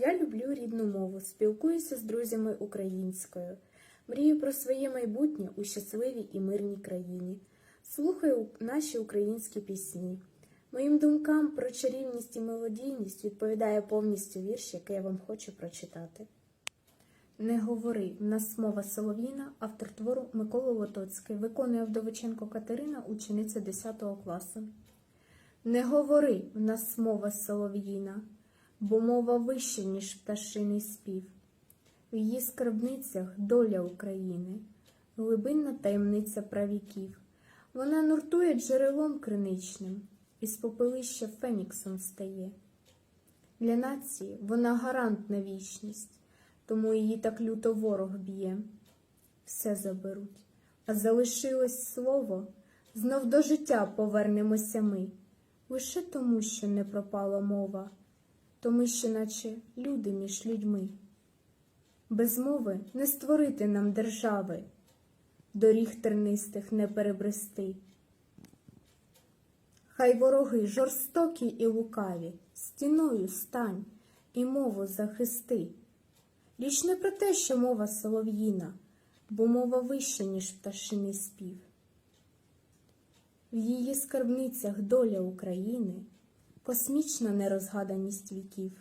Я люблю рідну мову, спілкуюся з друзями українською. Мрію про своє майбутнє у щасливій і мирній країні. Слухаю наші українські пісні. Моїм думкам про чарівність і мелодійність відповідає повністю вірш, який я вам хочу прочитати. Не говори, в нас мова Солов'їна, автор твору Микола Лотоцький, виконує Вдовиченко Катерина, учениця 10 класу. Не говори, в нас мова солов'їна, бо мова вища, ніж пташиний спів. В її скарбницях доля України, глибинна таємниця правіків. Вона нуртує джерелом криничним, із попелища феніксом стає. Для нації вона гарант на вічність, тому її так люто ворог б'є. Все заберуть, а залишилось слово, знов до життя повернемося ми лише тому, що не пропала мова, тому що, наче люди між людьми. Без мови не створити нам держави, доріг тернистих не перебрести. Хай вороги жорстокі і лукаві, стіною стань і мову захисти. Річ не про те, що мова солов'їна, бо мова вища, ніж пташиний спів. В її скарбницях доля України, космічна нерозгаданість віків.